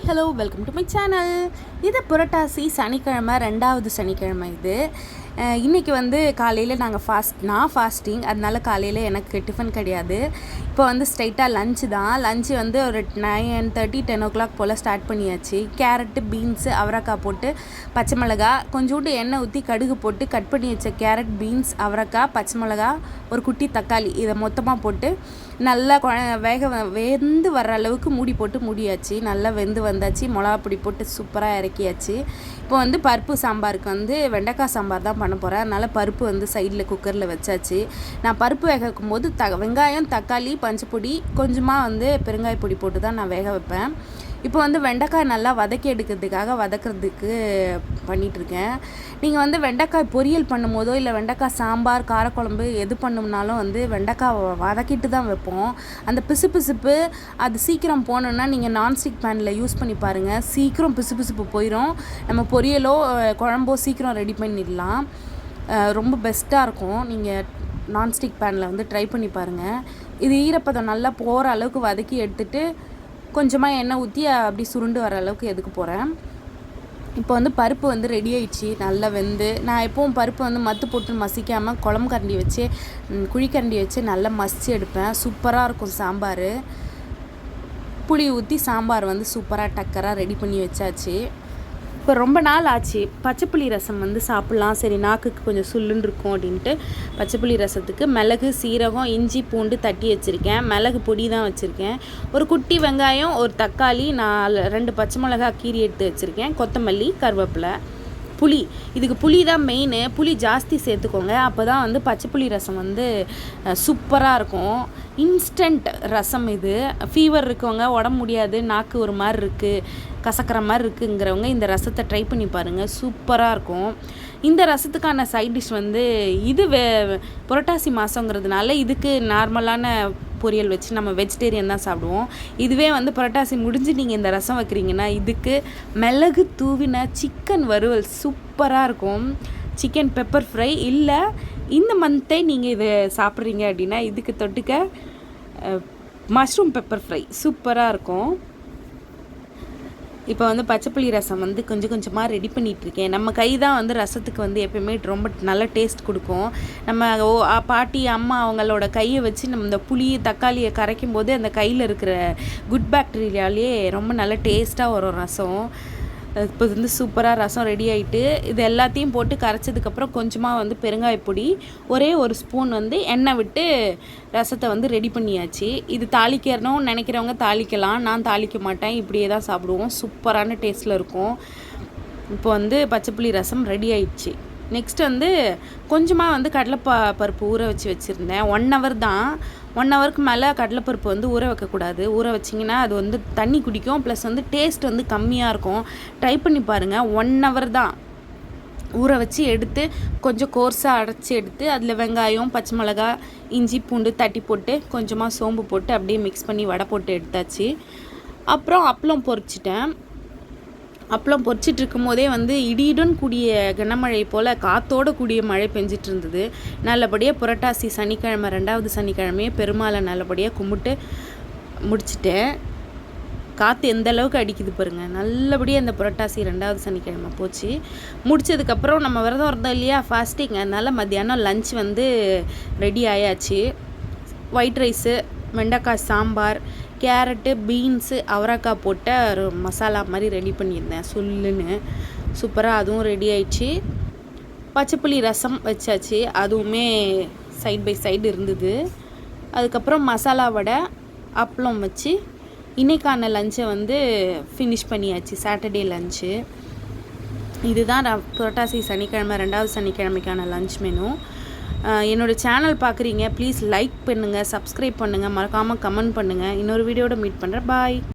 Hi hello welcome to my channel இது புரட்டாசி சனிக்கிழமை ரெண்டாவது சனிக்கிழமை இது. இன்றைக்கி வந்து காலையில் நாங்கள் ஃபாஸ்ட் நான் ஃபாஸ்டிங் அதனால காலையில் எனக்கு டிஃபன் கிடையாது. இப்போ வந்து ஸ்ட்ரைட்டாக லஞ்சு தான். லஞ்சு வந்து ஒரு nine thirty ten o'clock போல் ஸ்டார்ட் பண்ணியாச்சு. கேரட்டு பீன்ஸு அவரைக்காய் போட்டு பச்சை மிளகா கொஞ்சோண்டு எண்ணெய் ஊற்றி கடுகு போட்டு கட் பண்ணி வச்ச கேரட் பீன்ஸ் அவரைக்காய் பச்சை மிளகா ஒரு குட்டி தக்காளி இதை மொத்தமாக போட்டு நல்லா குழ- வேக வெந்து வர்ற அளவுக்கு மூடி போட்டு மூடியாச்சு. நல்லா வெந்து வந்தாச்சு. மிளகா பொடி போட்டு சூப்பராக இறக்கியாச்சு. இப்போ வந்து பருப்பு சாம்பாருக்கு வந்து வெண்டைக்காய் சாம்பார் தான் பண்ண போகிறேன் அதனால் பருப்பு வந்து சைடில் குக்கரில் வச்சாச்சு. நான் பருப்பு வேக வைக்கும் போது த வெங்காயம் தக்காளி பஞ்சப்பொடி கொஞ்சமாக வந்து பெருங்காய பொடி போட்டு தான் நான் வேக வைப்பேன். இப்போ வந்து வெண்டைக்காய் நல்லா வதக்கி எடுக்கிறதுக்காக வதக்கிறதுக்கு பண்ணிகிட்ருக்கேன் நீங்கள் வந்து வெண்டைக்காய் பொரியல் பண்ணும்போதோ இல்லை வெண்டைக்காய் சாம்பார் காரக்குழம்பு எது பண்ணோம்னாலும் வந்து வெண்டைக்காய் வ- வதக்கிட்டு தான் வைப்போம். அந்த பிசு பிசுப்பு அது சீக்கிரம் போகணுன்னா நீங்கள் நான்ஸ்டிக் பேனில் யூஸ் பண்ணி பாருங்கள் சீக்கிரம் பிசுபிசுப்பு போயிடும் நம்ம பொரியலோ குழம்போ சீக்கிரம் ரெடி பண்ணிடலாம். ரொம்ப பெஸ்ட்டாக இருக்கும். நீங்கள் நான்ஸ்டிக் பேனில் வந்து ட்ரை பண்ணி பாருங்கள் இது ஈரப்பதம் நல்லா போகிற அளவுக்கு வதக்கி எடுத்துகிட்டு கொஞ்சமாக எண்ணெய் ஊற்றி அப்படி சுருண்டு வர அளவுக்கு எதுக்கு போகிறேன் இப்போ வந்து பருப்பு வந்து ரெடி ஆயிடுச்சு. நல்லா வெந்து நான் எப்பவும் பருப்பு வந்து மத்து போட்டு மசிக்காமல் குழம்பு கரண்டி வச்சு குழிக்கரண்டி வச்சு நல்லா மசிச்சு எடுப்பேன். சூப்பராக இருக்கும் சாம்பார். புளி ஊற்றி சாம்பார் வந்து சூப்பராக டக்கராக ரெடி பண்ணி வச்சாச்சு. இப்போ ரொம்ப நாள் ஆச்சு. பச்சைப்புளி ரசம் வந்து சாப்பிட்லாம். சரி நாக்குக்கு கொஞ்சம் சுல்லுன்னு இருக்கும் அப்படின்ட்டு பச்சைப்புளி ரசத்துக்கு மிளகு சீரகம் இஞ்சி பூண்டு தட்டி வச்சுருக்கேன். மிளகு பொடி தான் வச்சுருக்கேன். ஒரு குட்டி வெங்காயம் ஒரு தக்காளி நான் ரெண்டு பச்சை மிளகா கீரி எடுத்து வச்சுருக்கேன். கொத்தமல்லி கருவேப்பிலை புளி. இதுக்கு புளி தான் மெயின் புளி ஜாஸ்தி சேர்த்துக்கோங்க. அப்போ தான் வந்து பச்சை புளி ரசம் வந்து சூப்பராக இருக்கும். இன்ஸ்டன்ட் ரசம் இது. ஃபீவர் இருக்கவங்க உடம்பு முடியாது நாக்கு ஒரு மாதிரி இருக்குது கசக்கிற மாதிரி இருக்குங்கிறவங்க இந்த ரசத்தை ட்ரை பண்ணி பாருங்கள் சூப்பராக இருக்கும். இந்த ரசத்துக்கான சைட் டிஷ் வந்து இது வே புரட்டாசி மாதங்கிறதுனால இதுக்கு நார்மலான பொரியல் வச்சு நம்ம வெஜிடேரியன் தான் சாப்பிடுவோம். இதுவே வந்து புரட்டாசி முடிஞ்சு நீங்கள் இந்த ரசம் வைக்கிறீங்கன்னா இதுக்கு மிளகு தூவின சிக்கன் வறுவல் சூப்பராக இருக்கும். சிக்கன் பெப்பர் ஃப்ரை இல்லை இந்த மந்த்தே நீங்கள் இதை சாப்பிட்றீங்க அப்படின்னா இதுக்கு தொட்டுக்க மஷ்ரூம் பெப்பர் ஃப்ரை சூப்பராக இருக்கும். இப்போ வந்து பச்சைப்புளி ரசம் வந்து கொஞ்சம் கொஞ்சமாக ரெடி பண்ணிகிட்ருக்கேன் நம்ம கை தான் வந்து ரசத்துக்கு வந்து எப்பயுமே ரொம்ப நல்ல டேஸ்ட் கொடுக்கும். நம்ம ஓ பாட்டி அம்மா அவங்களோட கையை வச்சு நம்ம இந்த புளி தக்காளியை கரைக்கும் போது அந்த கையில் இருக்கிற குட் பாக்டீரியாலேயே ரொம்ப நல்ல டேஸ்ட்டாக வரும் ரசம். இப்போ வந்து சூப்பராக ரசம் ரெடி ஆகிட்டு இது எல்லாத்தையும் போட்டு கரைச்சதுக்கப்புறம் கொஞ்சமாக வந்து பெருங்காய பொடி ஒரே ஒரு ஸ்பூன் வந்து எண்ணெய் விட்டு ரசத்தை வந்து ரெடி பண்ணியாச்சு. இது தாளிக்கிறனும் நினைக்கிறவங்க தாளிக்கலாம். நான் தாளிக்க மாட்டேன். இப்படியே தான் சாப்பிடுவோம். சூப்பரான டேஸ்ட்டில் இருக்கும். இப்போ வந்து பச்சைப்புளி ரசம் ரெடி ஆயிடுச்சு. நெக்ஸ்ட் வந்து கொஞ்சமாக வந்து கடலைப்பா பருப்பு ஊற வச்சு வச்சுருந்தேன். ஒன் ஹவர் தான். ஒன் ஹவருக்கு மேலே கடலைப்பருப்பு வந்து ஊற வைக்கக்கூடாது. ஊற வச்சிங்கன்னா அது வந்து தண்ணி குடிக்கும். ப்ளஸ் வந்து டேஸ்ட் வந்து கம்மியாக இருக்கும். ட்ரை பண்ணி பாருங்கள் ஒன் ஹவர் தான் ஊற வச்சு எடுத்து கொஞ்சம் கோர்ஸாக அரைச்சி எடுத்து அதில் வெங்காயம் பச்சை மிளகா இஞ்சி பூண்டு தட்டி போட்டு கொஞ்சமாக சோம்பு போட்டு அப்படியே மிக்ஸ் பண்ணி வடை போட்டு எடுத்தாச்சு. அப்புறம் அப்பளம் பொரிச்சிட்டேன். அப்பளம் பொறிச்சிட்டு இருக்கும் போதே வந்து இடியுடன் கூடிய கனமழை போல் காத்தோடு கூடிய மழை பெஞ்சிட்டு இருந்தது நல்லபடியாக புரட்டாசி சனிக்கிழமை ரெண்டாவது சனிக்கிழமையே பெருமாளை நல்லபடியாக கும்பிட்டு முடிச்சிட்டேன். காற்று எந்த அளவுக்கு அடிக்குது பாருங்கள் நல்லபடியாக அந்த புரட்டாசி ரெண்டாவது சனிக்கிழமை போச்சு. முடிச்சதுக்கப்புறம் நம்ம விரதம் இருந்தோம் இல்லையா ஃபாஸ்டிங் அதனால் மத்தியானம் லஞ்ச் வந்து ரெடி ஆயாச்சு. ஒயிட் ரைஸு வெண்டைக்காய் சாம்பார் கேரட்டு பீன்ஸு அவரைக்காய் போட்ட ஒரு மசாலா மாதிரி ரெடி பண்ணியிருந்தேன். சுல்லுன்னு. சூப்பராக அதுவும் ரெடி ஆயிடுச்சு. பச்சைப்புளி ரசம் வச்சாச்சு. அதுவுமே சைட் பை சைடு இருந்தது. அதுக்கப்புறம் மசாலா வடை அப்பளம் வச்சு இன்னைக்கான லஞ்சை வந்து ஃபினிஷ் பண்ணியாச்சு. சாட்டர்டே லஞ்சு இதுதான் புரட்டாசி சனிக்கிழமை ரெண்டாவது சனிக்கிழமைக்கான லஞ்ச் மெனு என்னோட சேனல் பார்க்குறீங்க ப்ளீஸ் லைக் பண்ணுங்கள் சப்ஸ்கிரைப் பண்ணுங்கள் மறக்காமல் கமெண்ட் பண்ணுங்கள் இன்னொரு வீடியோட மீட் பண்ணுறேன் பாய்